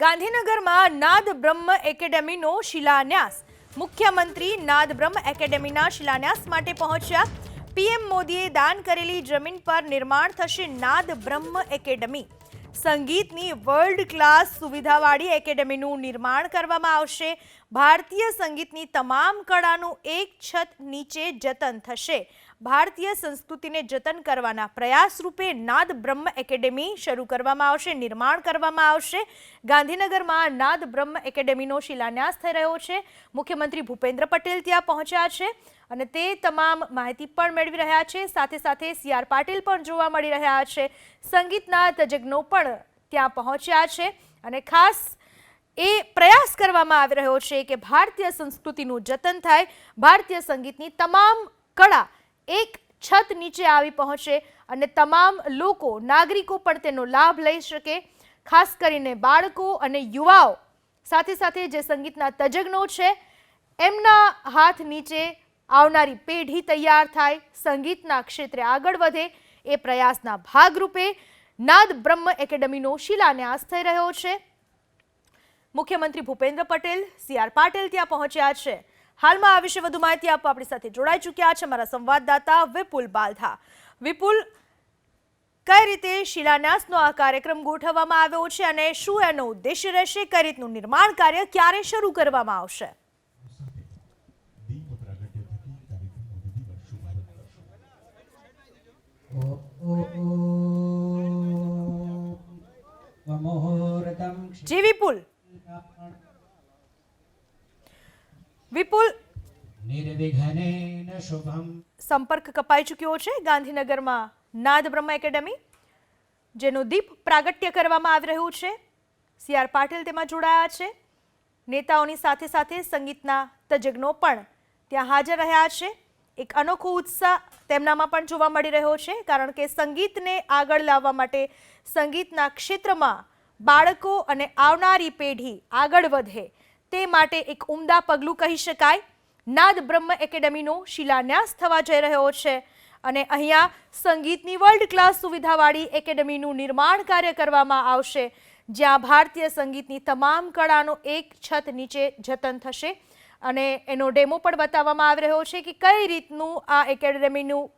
ગાંધીનગરમાં નાદ બ્રહ્મ એકેડેમીનો શિલાન્યાસ. મુખ્યમંત્રી નાદ બ્રહ્મ એકેડેમીના શિલાન્યાસ માટે પહોંચ્યા. પીએમ મોદીએ દાન કરેલી જમીન પર નિર્માણ થશે નાદ બ્રહ્મ એકેડેમી. સંગીતની વર્લ્ડ ક્લાસ સુવિધાવાળી એકેડેમીનું નિર્માણ કરવામાં આવશે. ભારતીય સંગીતની તમામ કળાનું એક છત નીચે જતન થશે. ભારતીય સંસ્કૃતિને જતન કરવાના પ્રયાસ રૂપે નાદ બ્રહ્મ એકેડેમી શરૂ કરવામાં આવશે, નિર્માણ કરવામાં આવશે. ગાંધીનગરમાં નાદ બ્રહ્મ એકેડેમીનો શિલાન્યાસ થઈ રહ્યો છે. મુખ્યમંત્રી ભૂપેન્દ્ર પટેલ ત્યાં પહોંચ્યા છે અને તે તમામ માહિતી પણ મેળવી રહ્યા છે. સાથે સાથે સી આર પાટીલ પણ જોવા મળી રહ્યા છે. સંગીતના તજજ્ઞો પણ ત્યાં પહોંચ્યા છે અને ખાસ એ પ્રયાસ કરવામાં આવી રહ્યો છે કે ભારતીય સંસ્કૃતિનું જતન થાય, ભારતીય સંગીતની તમામ કળા એક છત નીચે આવી પહોંચે અને તમામ લોકો, નાગરિકો પણ તેનો લાભ લઈ શકે. ખાસ કરીને બાળકો અને યુવાઓ. સાથે સાથે જે સંગીતના તજજ્ઞો છે, એમના હાથ નીચે આવનારી પેઢી તૈયાર થાય, સંગીતના ક્ષેત્રે આગળ વધે. એ પ્રયાસના ભાગરૂપે નાદ બ્રહ્મ એકેડેમીનો શિલાન્યાસ થઈ રહ્યો છે. મુખ્યમંત્રી ભૂપેન્દ્ર પટેલ સી આર પાટીલ ત્યાં પહોંચ્યા છે હાલમાં આ વિશે વધુ માહિતી આપવા આપણી સાથે જોડાઈ ચૂક્યા છે મારા સંવાદદાતા વિપુલ બાલધા વિપુલ કઈ રીતે શિલાન્યાસનો આ કાર્યક્રમ ગોઠવવામાં આવ્યો છે અને શું એનો ઉદ્દેશ્ય રહેશે કઈ રીતનું નિર્માણ કાર્ય ક્યારે શરૂ કરવામાં આવશે જી પ્રાગટ્ય વિપુલ સંપર્ક કપાઈ ચૂક્યો છે ગાંધીનગરમાં નાદ બ્રહ્મ એકેડેમી જેનું દીપ પ્રાગટ્ય કરવામાં આવી રહ્યું છે. સી આર પાટીલ તેમાં જોડાયા છે. નેતાઓની સાથે સાથે સંગીતના તજજ્ઞો પણ ત્યાં હાજર રહ્યા છે. એક અનોખો ઉત્સાહ તેમનામાં પણ જોવા મળી રહ્યો છે કારણ કે સંગીતને આગળ લાવવા માટે સંગીતના ક્ષેત્રમાં બાળકો અને આવનારી પેઢી આગળ વધે તે માટે એક ઉમદા પગલું કહી શકાય. નાદ બ્રહ્મ એકેડેમીનો શિલાન્યાસ થવા જઈ રહ્યો છે અને અહીંયા સંગીતની વર્લ્ડ ક્લાસ સુવિધાવાળી એકેડેમીનું નિર્માણ કાર્ય કરવામાં આવશે. જ્યાં ભારતીય સંગીતની તમામ કળાનો એક છત નીચે જતન થશે અને એનો ડેમો પણ બતાવવામાં આવી રહ્યો છે કે કઈ રીતનું આ એકેડેમીનું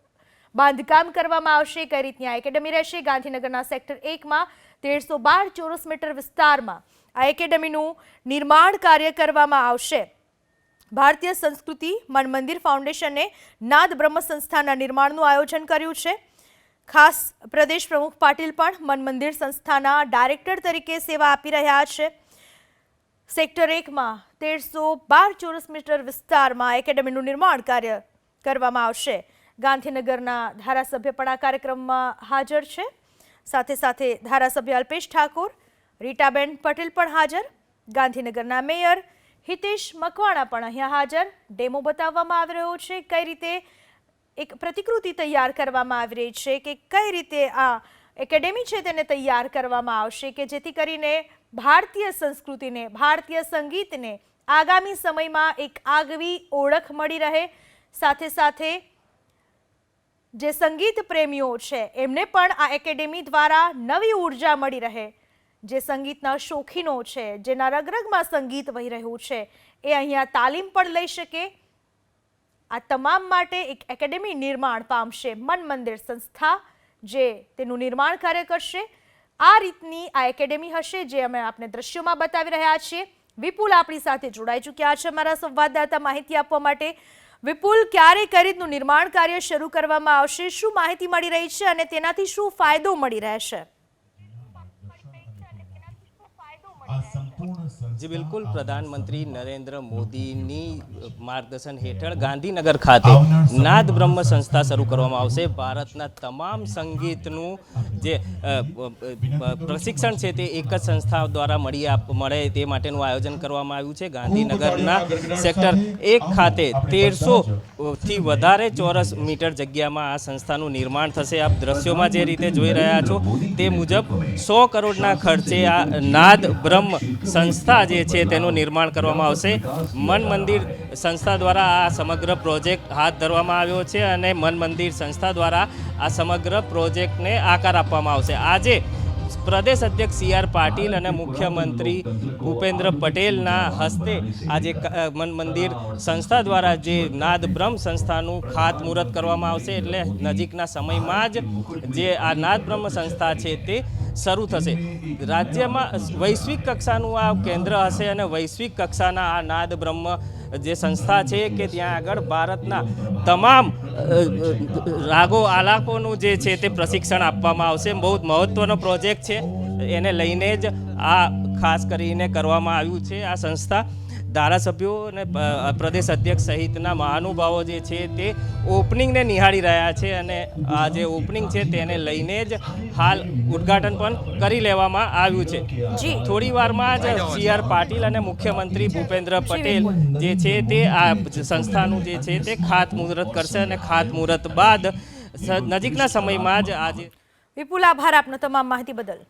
બાંધકામ કરવામાં આવશે, કઈ રીતની આ એકેડેમી રહેશે. ગાંધીનગરના સેક્ટર એકમાં તેરસો બાર ચોરસ મીટર વિસ્તારમાં આ એકેડેમીનું નિર્માણ કાર્ય કરવામાં આવશે. ભારતીય સંસ્કૃતિ મન મંદિર ફાઉન્ડેશને નાદ બ્રહ્મ સંસ્થાના નિર્માણનું આયોજન કર્યું છે. ખાસ પ્રદેશ પ્રમુખ પાટીલ પણ મન મંદિર સંસ્થાના ડાયરેક્ટર તરીકે સેવા આપી રહ્યા છે. સેક્ટર એકમાં તેરસો બાર ચોરસ મીટર વિસ્તારમાં એકેડેમીનું નિર્માણ કાર્ય કરવામાં આવશે. ગાંધીનગરના ધારાસભ્ય પણ આ કાર્યક્રમમાં હાજર છે. સાથે સાથે ધારાસભ્ય અલ્પેશ ઠાકોર રીટાબેન પટેલ પણ હાજર, ગાંધીનગરના મેયર હિતેશ મકવાણા પણ અહીંયા હાજર. ડેમો બતાવવામાં આવી રહ્યો છે કઈ રીતે એક પ્રતિકૃતિ તૈયાર કરવામાં આવી રહી છે કે કઈ રીતે આ એકેડેમી છે તેને તૈયાર કરવામાં આવશે કે જેથી કરીને ભારતીય સંસ્કૃતિને, ભારતીય સંગીતને આગામી સમયમાં એક આગવી ઓળખ મળી રહે. સાથે સાથે જે સંગીત પ્રેમીઓ છે એમને પણ આ એકેડેમી દ્વારા નવી ઊર્જા મળી રહે. જે સંગીતના શોખીનો છે જેના રગરગમાં સંગીત વહી રહ્યું છે, એ અહીંયા તાલીમ પણ લઈ શકે. આ તમામ માટે એક એકેડેમી નિર્માણ પામશે મન મંદિર સંસ્થા, જે તેનું નિર્માણ કાર્ય કરશે. આ રીતની આ એકેડેમી હશે, જે અમે આપને દ્રશ્યોમાં બતાવી રહ્યા છીએ. વિપુલ આપણી સાથે જોડાઈ ચૂક્યા છે અમારા સંવાદદાતા માહિતી આપવા માટે. વિપુલ, ક્યારે કઈ રીતનું નિર્માણ કાર્ય શરૂ કરવામાં આવશે? શું માહિતી મળી રહી છે? અને તેનાથી શું ફાયદો મળી રહેશે આ સંપૂર્ણ સંસ્થા જી બિલકુલ. પ્રધાનમંત્રી નરેન્દ્ર મોદીની માર્ગદર્શન હેઠળ ગાંધીનગર ખાતે નાદ બ્રહ્મ સંસ્થા શરૂ કરવામાં આવશે. ભારતના તમામ સંગીતનું જે પ્રશિક્ષણ છે તે એક જ સંસ્થા દ્વારા મળી આપ મળે તે માટેનું આયોજન કરવામાં આવ્યું છે. ગાંધીનગરના સેક્ટર એક ખાતે તેરસો થી વધારે ચોરસ મીટર જગ્યામાં આ સંસ્થાનું નિર્માણ થશે. આપ દ્રશ્યોમાં જે રીતે જોઈ રહ્યા છો તે મુજબ સો કરોડના ખર્ચે આ નાદ બ્રહ્મ સંસ્થા જે છે તેનું નિર્માણ કરવામાં આવશે. મન મંદિર સંસ્થા દ્વારા આ સમગ્ર પ્રોજેક્ટ હાથ ધરવામાં આવ્યો છે અને મન મંદિર સંસ્થા દ્વારા આ સમગ્ર પ્રોજેક્ટને આકાર આપવામાં આવશે. આજે પ્રદેશ અધ્યક્ષ સી આર પાટીલ અને મુખ્યમંત્રી ભૂપેન્દ્ર પટેલના હસ્તે આજે મન મંદિર સંસ્થા દ્વારા જે નાદ બ્રહ્મ સંસ્થાનું ખાતમુહૂર્ત કરવામાં આવશે. એટલે નજીકના સમયમાં જ જે આ નાદ બ્રહ્મ સંસ્થા છે તે શરૂ થશે. રાજ્યમાં વૈશ્વિક કક્ષાનું આ કેન્દ્ર હશે અને વૈશ્વિક કક્ષાના આ નાદ બ્રહ્મ જે સંસ્થા છે કે ત્યાં આગળ ભારતના તમામ રાગો, આલાકોનું જે છે તે પ્રશિક્ષણ આપવામાં આવશે. બહુ મહત્ત્વનો પ્રોજેક્ટ છે. એને લઈને જ આ ખાસ કરીને કરવામાં આવ્યું છે આ સંસ્થા. ધારાસભ્યો અને પ્રદેશ અધ્યક્ષ સહિતના મહાનુભાવો જે છે તે ઓપનિંગને નિહાળી રહ્યા છે અને આ જે ઓપનિંગ છે તેને લઈને જ હાલ ઉદ્ઘાટન પણ કરી લેવામાં આવ્યું છે. થોડી વારમાં જ સી આર પાટીલ અને મુખ્યમંત્રી ભૂપેન્દ્ર પટેલ જે છે તે આ સંસ્થાનું જે છે તે ખાતમુહૂર્ત કરશે અને ખાતમુહૂર્ત બાદ નજીકના સમયમાં જ આજે વિપુલ આભાર આપનો તમામ માહિતી બદલ.